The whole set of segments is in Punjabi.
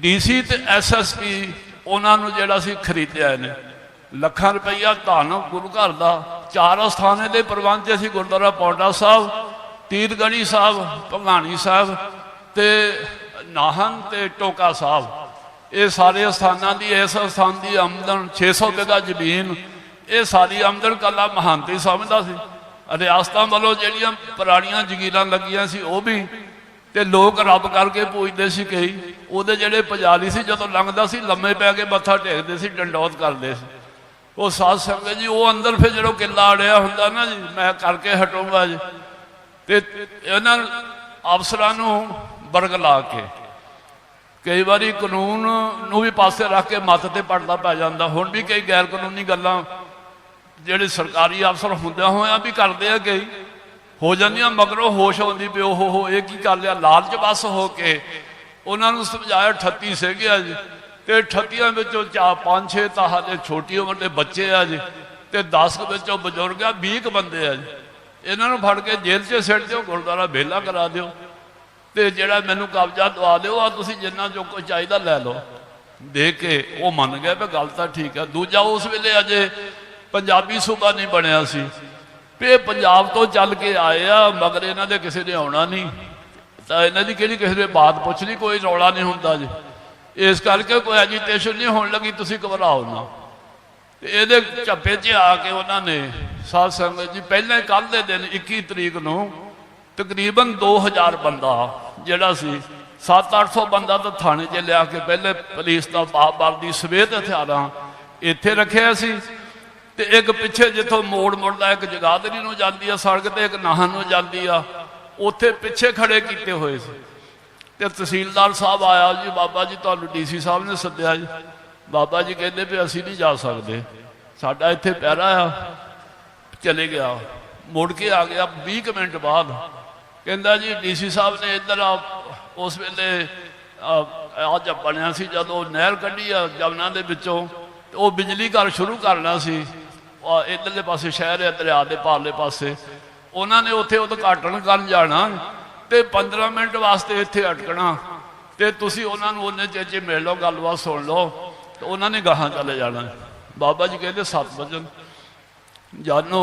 ਡੀਸੀ ਤੇ ਐਸਐਸਪੀ ਉਹਨਾਂ ਨੂੰ ਜਿਹੜਾ ਸੀ ਖਰੀਦਿਆ ਨੇ ਲੱਖਾਂ ਰੁਪਈਆ ਧਨ ਗੁਰੂ ਘਰ ਦਾ, ਚਾਰ ਸਥਾਨੇ ਦੇ ਪ੍ਰਬੰਧ 'ਚ ਅਸੀਂ ਗੁਰਦੁਆਰਾ ਪੌਂਟਾ ਸਾਹਿਬ, ਤੀਰਗੜੀ ਸਾਹਿਬ, ਭੰਗਾਣੀ ਸਾਹਿਬ ਤੇ ਨਾਹਨ ਤੇ ਟੋਕਾ ਸਾਹਿਬ। ਇਹ ਸਾਰੇ ਸਥਾਨਾਂ ਦੀ, ਇਸ ਸਥਾਨ ਦੀ ਆਮਦਨ 600 ਦਾ ਜ਼ਮੀਨ, ਇਹ ਸਾਰੀ ਆਮਦਨ ਕੱਲਾ ਮਹਾਂਤੀ ਸਮਝਦਾ ਸੀ। ਰਿਆਸਤਾਂ ਵੱਲੋਂ ਜਿਹੜੀਆਂ ਪੁਰਾਣੀਆਂ ਜ਼ਗੀਰਾਂ ਲੱਗੀਆਂ ਸੀ, ਉਹ ਵੀ ਤੇ ਲੋਕ ਰੱਬ ਕਰਕੇ ਪੂਜਦੇ ਸੀ ਕਈ। ਉਹਦੇ ਜਿਹੜੇ ਪੁਜਾਰੀ ਸੀ, ਜਦੋਂ ਲੰਘਦਾ ਸੀ, ਲੰਮੇ ਪੈ ਕੇ ਮੱਥਾ ਟੇਕਦੇ ਸੀ, ਡੰਡੌਤ ਕਰਦੇ ਸੀ। ਉਹ ਸਾਧ ਸੰਗਤ ਜੀ, ਉਹ ਅੰਦਰ ਫਿਰ ਜਦੋਂ ਕਿੱਲਾ ਅੜਿਆ ਹੁੰਦਾ ਨਾ ਜੀ, ਮੈਂ ਕਰਕੇ ਹਟੂੰਗਾ ਜੀ। ਤੇ ਇਹਨਾਂ ਅਫਸਰਾਂ ਨੂੰ ਬਰਗਲਾ ਕੇ, ਕਈ ਵਾਰੀ ਕਾਨੂੰਨ ਨੂੰ ਵੀ ਪਾਸੇ ਰੱਖ ਕੇ ਮੱਤ ਤੇ ਪੜਦਾ ਪੈ ਜਾਂਦਾ। ਹੁਣ ਵੀ ਕਈ ਗੈਰ ਕਾਨੂੰਨੀ ਗੱਲਾਂ, ਜਿਹੜੇ ਸਰਕਾਰੀ ਅਫਸਰ ਹੁੰਦਿਆਂ ਹੋਇਆਂ ਵੀ ਕਰਦੇ ਆ ਕਈ। ਹੋ ਜਾਂਦੀਆਂ ਮਗਰੋਂ ਹੋਸ਼ ਆਉਂਦੀ ਵੀ ਉਹ ਹੋ, ਇਹ ਕੀ ਕਰ ਲਿਆ? ਲਾਲਚ ਬਸ ਹੋ ਕੇ ਉਹਨਾਂ ਨੂੰ ਸਮਝਾਇਆ 38 ਸੀਗੇ ਆ ਜੀ। ਤੇ 38 ਵਿੱਚੋਂ ਚਾ ਪੰਜ, ਛੇ ਤਾਂ ਹਾਲੇ ਛੋਟੀ ਉਮਰ ਦੇ ਬੱਚੇ ਆ ਜੀ। ਤੇ 10 ਵਿੱਚੋਂ ਬਜ਼ੁਰਗ ਆ 20 ਕੁ ਬੰਦੇ ਆ ਜੀ। ਇਹਨਾਂ ਨੂੰ ਫੜ ਕੇ ਜੇਲ੍ਹ 'ਚ ਸਿੱਟ ਦਿਓ, ਗੁਰਦੁਆਰਾ ਬੇਲਾ ਕਰਾ ਦਿਓ। ਤੇ ਜਿਹੜਾ ਮੈਨੂੰ ਕਬਜ਼ਾ ਦਵਾ ਦਿਓ ਆ ਤੁਸੀਂ ਜਿੰਨਾ ਜੋ ਕੋਈ ਚਾਹੀਦਾ ਲੈ ਲਓ। ਦੇ ਕੇ ਉਹ ਮੰਨ ਗਿਆ ਵੀ ਗੱਲ ਤਾਂ ਠੀਕ ਆ। ਦੂਜਾ ਉਸ ਵੇਲੇ ਅਜੇ ਪੰਜਾਬੀ ਸੂਬਾ ਨਹੀਂ ਬਣਿਆ ਸੀ। ਵੀ ਇਹ ਪੰਜਾਬ ਤੋਂ ਚੱਲ ਕੇ ਆਏ ਆ, ਮਗਰ ਇਹਨਾਂ ਦੇ ਕਿਸੇ ਨੇ ਆਉਣਾ ਨਹੀਂ। ਤਾਂ ਇਹਨਾਂ ਦੀ ਕਿਹੜੀ ਕਿਸੇ ਨੇ ਬਾਤ ਪੁੱਛਣੀ, ਕੋਈ ਰੌਲਾ ਨਹੀਂ ਹੁੰਦਾ ਜੀ। ਇਸ ਕਰਕੇ ਕੋਈ ਐਜੀਟੇਸ਼ਨ ਨਹੀਂ ਹੋਣ ਲੱਗੀ, ਤੁਸੀਂ ਘਬਰਾਓ ਨਾ। ਇਹਦੇ ਝੱਪੇ 'ਚ ਆ ਕੇ ਉਹਨਾਂ ਨੇ, ਸਾਧ ਸੰਗਤ ਜੀ, ਪਹਿਲਾਂ ਕੱਲ ਦੇ ਦਿਨ 21 ਤਰੀਕ ਨੂੰ ਤਕਰੀਬਨ 2000 ਬੰਦਾ, ਜਿਹੜਾ ਸੀ 7-800 ਬੰਦਾ ਤਾਂ ਥਾਣੇ 'ਚ ਲਿਆ ਕੇ ਪਹਿਲੇ ਪੁਲਿਸ ਦਾ ਬਾਪ ਦੀ ਸਵੇਤ ਹਥਿਆਰਾਂ ਇੱਥੇ ਰੱਖਿਆ ਸੀ। ਤੇ ਇੱਕ ਪਿੱਛੇ ਜਿੱਥੋਂ ਮੋੜ ਮੁੜਦਾ, ਇੱਕ ਜਗਾਦਰੀ ਨੂੰ ਜਾਂਦੀ ਆ ਸੜਕ ਤੇ, ਇੱਕ ਨਾਹਨ ਨੂੰ ਜਾਂਦੀ ਆ। ਉੱਥੇ ਪਿੱਛੇ ਖੜੇ ਕੀਤੇ ਹੋਏ ਸੀ। ਤੇ ਤਹਿਸੀਲਦਾਰ ਸਾਹਿਬ ਆਇਆ, ਜੀ, ਬਾਬਾ ਜੀ, ਤੁਹਾਨੂੰ ਡੀਸੀ ਸਾਹਿਬ ਨੇ ਸੱਦਿਆ ਜੀ। ਬਾਬਾ ਜੀ ਕਹਿੰਦੇ ਵੀ ਅਸੀਂ ਨਹੀਂ ਜਾ ਸਕਦੇ। ਸਾਡਾ ਇੱਥੇ ਪਹਿਰਾ ਆ, ਚਲੇ ਗਿਆ। ਮੁੜ ਕੇ ਆ ਗਿਆ 20 ਕੁ ਮਿੰਟ ਬਾਅਦ। ਕਹਿੰਦਾ ਜੀ ਡੀਸੀ ਸਾਹਿਬ ਨੇ ਇੱਧਰ ਆ, ਉਸ ਵੇਲੇ, ਆ ਜਬ ਬਣਿਆ ਸੀ, ਜਦੋਂ ਨਹਿਰ ਕੱਢੀ ਆ, ਜਮਨਾ ਦੇ ਵਿੱਚੋਂ, ਤੇ ਉਹ ਬਿਜਲੀ ਘਰ ਸ਼ੁਰੂ ਕਰਨਾ ਸੀ। ਇੱਧਰਲੇ ਪਾਸੇ ਸ਼ਹਿਰ ਹੈ, ਦਰਿਆ ਦੇ ਪਾਰਲੇ ਪਾਸੇ। ਉਹਨਾਂ ਨੇ ਉੱਥੇ ਉਦਘਾਟਨ ਕਰਨ ਜਾਣਾ ਤੇ 15 ਮਿੰਟ ਵਾਸਤੇ ਇੱਥੇ ਅਟਕਣਾ। ਤੇ ਤੁਸੀਂ ਉਹਨਾਂ ਨੂੰ ਉਹਨੇ ਚੇਚੇ ਮਿਲ ਲਓ, ਗੱਲਬਾਤ ਸੁਣ ਲਓ, ਤੇ ਉਹਨਾਂ ਨੇ ਗਾਹਾਂ ਚਲੇ ਜਾਣਾ। ਬਾਬਾ ਜੀ ਕਹਿੰਦੇ 7 ਵਜਨ ਜਾਨੋ,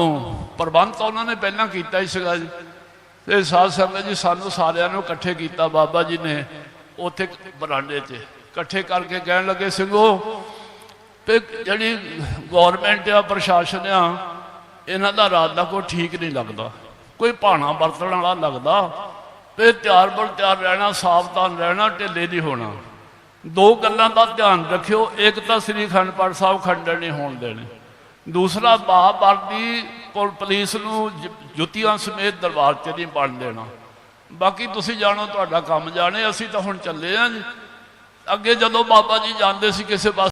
ਪ੍ਰਬੰਧ ਤਾਂ ਉਹਨਾਂ ਨੇ ਪਹਿਲਾਂ ਕੀਤਾ ਹੀ ਸੀਗਾ ਜੀ। ਤੇ ਸਾਧ ਸੰਗਤ ਜੀ, ਸਾਨੂੰ ਸਾਰਿਆਂ ਨੂੰ ਇਕੱਠੇ ਕੀਤਾ ਬਾਬਾ ਜੀ ਨੇ, ਉੱਥੇ ਬਰਾਂਡੇ 'ਚ। ਇਕੱਠੇ ਕਰਕੇ ਕਹਿਣ ਲੱਗੇ, ਸਿੰਘੋ ਤੇ ਜਿਹੜੀ ਗਵਰਨਮੈਂਟ ਆ, ਪ੍ਰਸ਼ਾਸਨ ਆ, ਇਹਨਾਂ ਦਾ ਰਾਤ ਦਾ ਕੋਈ ਠੀਕ ਨਹੀਂ ਲੱਗਦਾ। ਕੋਈ ਭਾਣਾ ਵਰਤਣ ਵਾਲਾ ਲੱਗਦਾ। ਤੇ ਤਿਆਰ ਬਲ ਤਿਆਰ ਰਹਿਣਾ, ਸਾਵਧਾਨ ਰਹਿਣਾ, ਢਿੱਲੇ ਨਹੀਂ ਹੋਣਾ। ਦੋ ਗੱਲਾਂ ਦਾ ਧਿਆਨ ਰੱਖਿਓ। ਇੱਕ ਤਾਂ ਸ੍ਰੀ ਅਖੰਡ ਪਾਠ ਸਾਹਿਬ ਖੰਡਣ ਨਹੀਂ ਹੋਣ ਦੇਣੇ। ਦੂਸਰਾ ਮਹਾਭਾਰਤੀ ਪੁਲ- ਪੁਲਿਸ ਨੂੰ ਜੁੱਤੀਆਂ ਸਮੇਤ ਦਰਬਾਰ 'ਚ ਨਹੀਂ ਬਣ ਦੇਣਾ। ਬਾਕੀ ਤੁਸੀਂ ਜਾਣੋ ਤੁਹਾਡਾ ਕੰਮ ਜਾਣੇ, ਅਸੀਂ ਤਾਂ ਹੁਣ ਚੱਲੇ ਆਂ ਜੀ। ਅੱਗੇ ਜਦੋਂ ਬਾਬਾ ਜੀ ਜਾਂਦੇ ਸੀ, ਕਿਸੇ ਪਾਸੇ